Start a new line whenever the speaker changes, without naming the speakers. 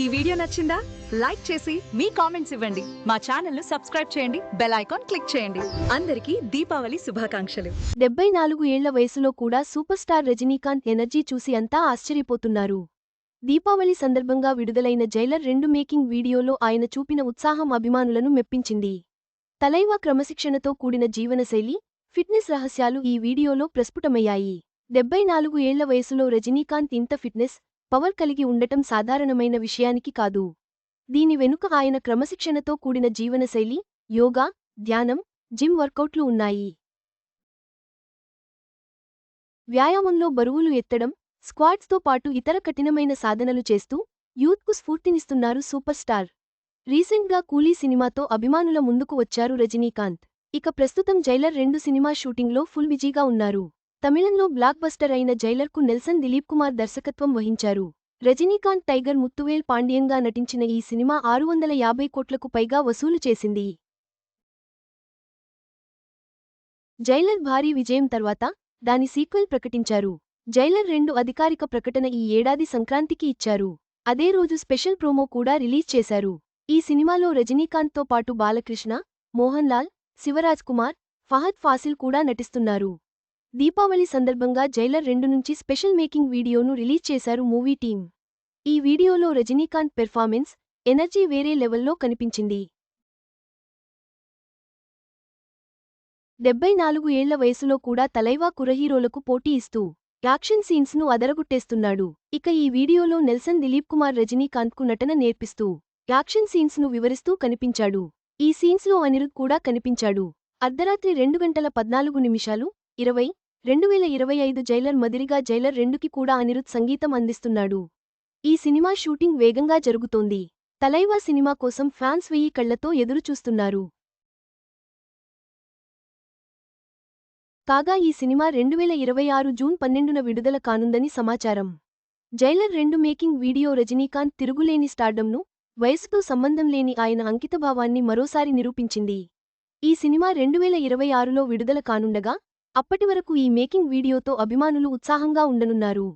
ఈ వీడియో నచ్చిందా? లైక్ చేసి మీ కామెంట్స్ ఇవ్వండి. మా ఛానల్ను సబ్స్క్రైబ్ చేయండి. బెల్ ఐకాన్ క్లిక్ చేయండి. అందరికీ దీపావళి శుభాకాంక్షలు.
డెబ్బై నాలుగు ఏళ్ళ వయసులో కూడా సూపర్ స్టార్ రజనీకాంత్ ఎనర్జీ చూసి అంతా ఆశ్చర్యపోతున్నారు. దీపావళి సందర్భంగా విడుదలైన జైలర్ రెండు మేకింగ్ వీడియోలో ఆయన చూపిన ఉత్సాహం అభిమానులను మెప్పించింది. తలైవా క్రమశిక్షణతో కూడిన జీవనశైలి ఫిట్నెస్ రహస్యాలు ఈ వీడియోలో ప్రస్ఫుటమయ్యాయి. డెబ్బై నాలుగు ఏళ్ళ వయసులో రజనీకాంత్ ఇంత ఫిట్నెస్ పవర్ కలిగి ఉండటం సాధారణమైన విషయానికి కాదు. దీని వెనుక ఆయన క్రమశిక్షణతో కూడిన జీవనశైలి యోగా ధ్యానం జిమ్ వర్కౌట్లు ఉన్నాయి. వ్యాయామంలో బరువులు ఎత్తడం స్క్వాడ్స్తో పాటు ఇతర కఠినమైన సాధనలు చేస్తూ యూత్కు స్ఫూర్తినిస్తున్నారు సూపర్ స్టార్. రీసెంట్గా కూలీ సినిమాతో అభిమానుల ముందుకు వచ్చారు రజనీకాంత్. ఇక ప్రస్తుతం జైలర్ రెండు సినిమా షూటింగ్లో ఫుల్ బిజీగా ఉన్నారు. తమిళంలో బ్లాక్ బస్టర్ అయిన జైలర్కు నెల్సన్ దిలీప్ కుమార్ దర్శకత్వం వహించారు. రజనీకాంత్ టైగర్ ముత్తువేల్ పాండ్యంగా నటించిన ఈ సినిమా ఆరు వందల యాభై కోట్లకు పైగా వసూలు చేసింది. జైలర్ భారీ విజయం తర్వాత దాని సీక్వెల్ ప్రకటించారు. జైలర్ రెండు అధికారిక ప్రకటన ఈ ఏడాది సంక్రాంతికి ఇచ్చారు. అదే రోజు స్పెషల్ ప్రోమో కూడా రిలీజ్ చేశారు. ఈ సినిమాలో రజనీకాంత్తో పాటు బాలకృష్ణ మోహన్ లాల్ శివరాజ్ కుమార్ ఫహద్ ఫాసిల్ కూడా నటిస్తున్నారు. దీపావళి సందర్భంగా జైలర్ రెండు నుంచి స్పెషల్ మేకింగ్ వీడియోను రిలీజ్ చేశారు మూవీ టీం ఈ వీడియోలో రజనీకాంత్ పెర్ఫార్మెన్స్ ఎనర్జీ వేరే లెవెల్లో కనిపించింది. డెబ్బై నాలుగు ఏళ్ళ వయసులో కూడా తలైవా కురహీరోలకు పోటీ ఇస్తూ యాక్షన్ సీన్స్ను అదరగొట్టేస్తున్నాడు. ఇక ఈ వీడియోలో నెల్సన్ దిలీప్ కుమార్ రజనీకాంత్కు నటన నేర్పిస్తూ యాక్షన్ సీన్స్ను వివరిస్తూ కనిపించాడు. ఈ సీన్స్లో అనిరుద్ కూడా కనిపించాడు. అర్ధరాత్రి రెండు గంటల పద్నాలుగు నిమిషాలు ఇరవై రెండు వేల ఇరవై ఐదు జైలర్ మదిరిగా జైలర్ రెండుకి కూడా అనిరుద్ సంగీతం అందిస్తున్నాడు. ఈ సినిమా షూటింగ్ వేగంగా జరుగుతోంది. తలైవా సినిమా కోసం ఫ్యాన్స్ వెయ్యి కళ్ళతో ఎదురుచూస్తున్నారు. కాగా ఈ సినిమా రెండువేల ఇరవై ఆరు జూన్ పన్నెండున విడుదల కానుందని సమాచారం. జైలర్ రెండు మేకింగ్ వీడియో రజనీకాంత్ తిరుగులేని స్టార్డంను వయసుతో సంబంధం లేని ఆయన అంకితభావాన్ని మరోసారి నిరూపించింది. ఈ సినిమా రెండువేల ఇరవై ఆరులో విడుదల కానుండగా అప్పటివరకు ఈ మేకింగ్ వీడియోతో అభిమానులు ఉత్సాహంగా ఉండనున్నారు.